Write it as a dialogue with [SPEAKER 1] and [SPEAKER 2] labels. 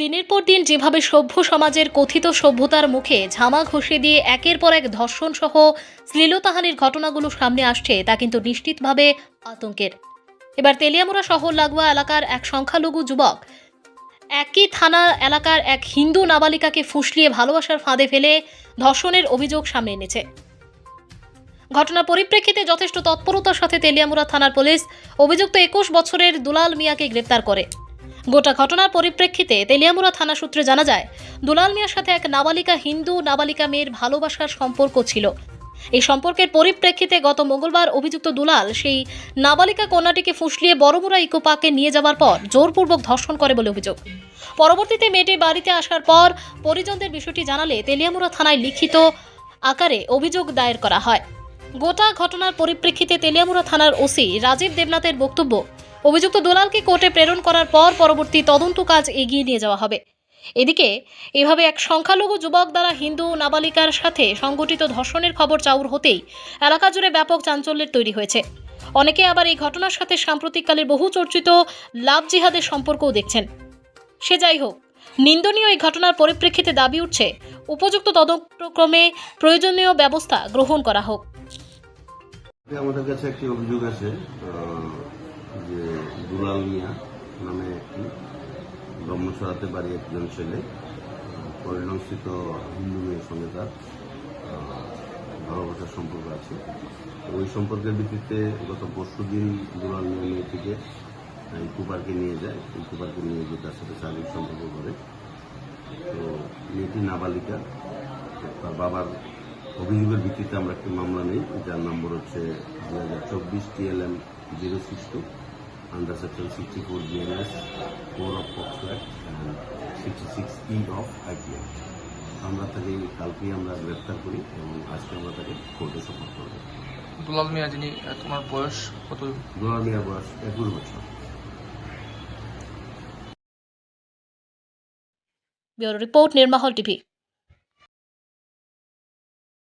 [SPEAKER 1] দিনের পর দিন যেভাবে সভ্য সমাজের কথিত সভ্যতার মুখে ঝামা ঘষে দিয়ে একের পর এক ধর্ষণ সহ শ্লীলতাহানির ঘটনাগুলো সামনে আসছে, তা কিন্তু নিশ্চিতভাবে আতঙ্কের। এবার তেলিয়ামুড়া শহর লাগোয়া এলাকার এক সংখ্যালঘু যুবক একই থানা এলাকার এক হিন্দু নাবালিকাকে ফুসলিয়ে ভালোবাসার ফাঁদে ফেলে ধর্ষণের অভিযোগ সামনে এনেছে। ঘটনার পরিপ্রেক্ষিতে যথেষ্ট তৎপরতার সাথে তেলিয়ামুড়া থানার পুলিশ অভিযুক্ত একুশ বছরের দুলাল মিয়াকে গ্রেপ্তার করে। গোটা ঘটনার পরিপ্রেক্ষিতে তেলিয়ামুড়া থানা সূত্রে জানা যায়, দুলাল মিয়ার সাথে এক নাবালিকা হিন্দু নাবালিকা মেয়ের ভালোবাসার সম্পর্ক ছিল। এই সম্পর্কের পরিপ্রেক্ষিতে গত মঙ্গলবার অভিযুক্ত দুলাল সেই নাবালিকা কন্যাটিকে ফুসলিয়ে বড়মুড়া ইকো পার্কে নিয়ে যাওয়ার পর জোরপূর্বক ধর্ষণ করে বলে অভিযোগ। পরবর্তীতে মেয়েটি বাড়িতে আসার পর পরিজনদের বিষয়টি জানালে তেলিয়ামুড়া থানায় লিখিত আকারে অভিযোগ দায়ের করা হয়। গোটা ঘটনার পরিপ্রেক্ষিতে তেলিয়ামুড়া থানার ওসি রাজীব দেবনাথের বক্তব্য অভিযুক্ত দুলালকে কোর্টে প্রেরণ করার পর পরবর্তী তদন্ত কাজ এগিয়ে নিয়ে যাওয়া হবে। এদিকে, এভাবে এক সংখ্যালঘু যুবক দ্বারা হিন্দু নাবালিকার সাথে সংগঠিত ধর্ষণের খবর চাউর হতেই এলাকা জুড়ে ব্যাপক চাঞ্চল্যের তৈরি হয়েছে। অনেকে আবার এই ঘটনার সাথে সাম্প্রতিককালের বহু চর্চিত লাভ জিহাদের সম্পর্কও দেখছেন। সে যাই হোক, নিন্দনীয় এই ঘটনার পরিপ্রেক্ষিতে দাবি উঠছে, উপযুক্ত তদন্তক্রমে প্রয়োজনীয় ব্যবস্থা গ্রহণ করা হোক।
[SPEAKER 2] আমাদের কাছে একটি অভিযোগ আছে যে দুলাল মিয়া নামে একটি ব্রহ্মসরাতে বাড়ি একজন ছেলে পরিণস্থিত হিন্দু মেয়ের সঙ্গে তার ভালোবাসার সম্পর্ক আছে। ওই সম্পর্কের ভিত্তিতে গত পরশু দিন দুলাল মিয়া মেয়েটিকে আহ, ইকো পার্কে নিয়ে যায়। ইকো পার্কে নিয়ে গিয়ে তার সাথে শারীরিক সম্পর্ক করে। তো মেয়েটি নাবালিকা। তার বাবার অভিযোগের ভিত্তিতে আমরা একটি মামলা নেই। যার নম্বর হচ্ছে দু হাজার চব্বিশ TLM zero six two four BNS four of POCSO act sixty six E of IP act আমরা তাকে কালকেই আমরা গ্রেপ্তার করি এবং আজকে আমরা তাকে কোর্টে সফর করব।
[SPEAKER 3] দুলাল মিয়া যিনি তোমার বয়স কত?
[SPEAKER 2] দুলাল মিয়ার বয়স একুশ বছর।
[SPEAKER 1] ব্যুরো রিপোর্ট নির্মাহল টিভি।